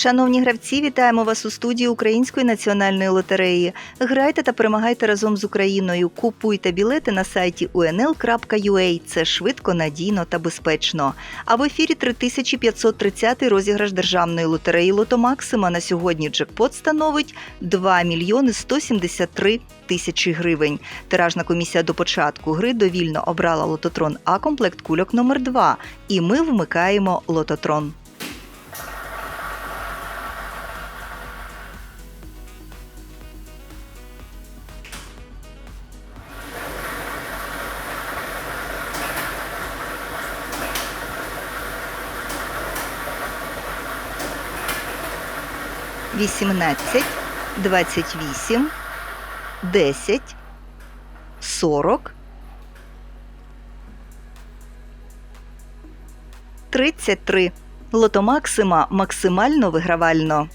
Шановні гравці, вітаємо вас у студії Української національної лотереї. Грайте та перемагайте разом з Україною. Купуйте білети на сайті unl.ua. Це швидко, надійно та безпечно. А в ефірі 3530 розіграш державної лотереї Лото Максима. На сьогодні джекпот становить 2 мільйони 173 тисячі гривень. Тиражна комісія до початку гри довільно обрала лототрон А комплект кульок номер 2 І ми вмикаємо лототрон. Вісімнадцять, двадцять вісім, десять, сорок, тридцять три. Лото Максима максимально вигравально.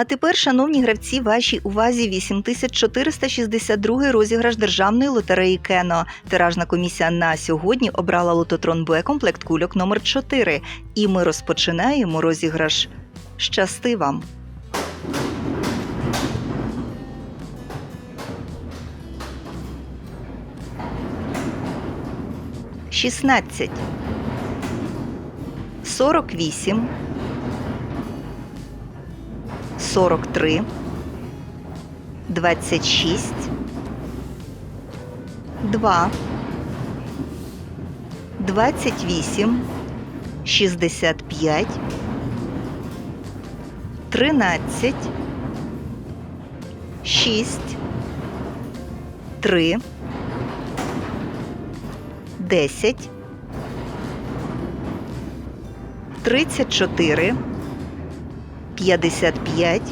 А тепер, шановні гравці, вашій увазі 8462 розіграш державної лотереї Кено. Тиражна комісія на сьогодні обрала лототрон Б комплект кульок номер 4 І ми розпочинаємо розіграш. Щасти вам! Шістнадцять. Сорок вісім. 43, 26, 2, 28, 65, 13, 6, 3, 10, 34, 55,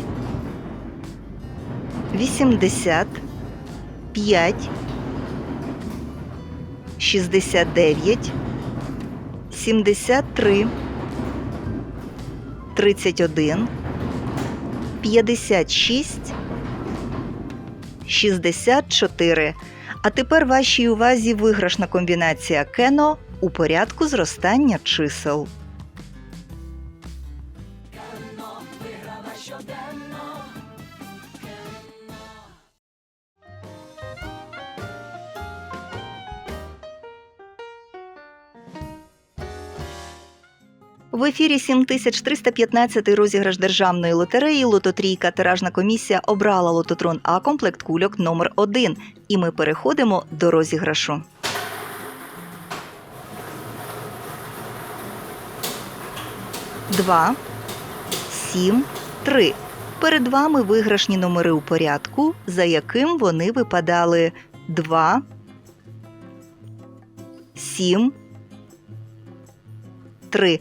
80, 5, 69, 73, 31, 56, 64. А тепер вашій увазі виграшна комбінація Кено у порядку зростання чисел. В ефірі 7315 розіграш державної лотереї Лототрійка тиражна комісія обрала лототрон А комплект кульок номер 1 І ми переходимо до розіграшу. Два, сім, три. Перед вами виграшні номери у порядку, за яким вони випадали. 2, 7, 3.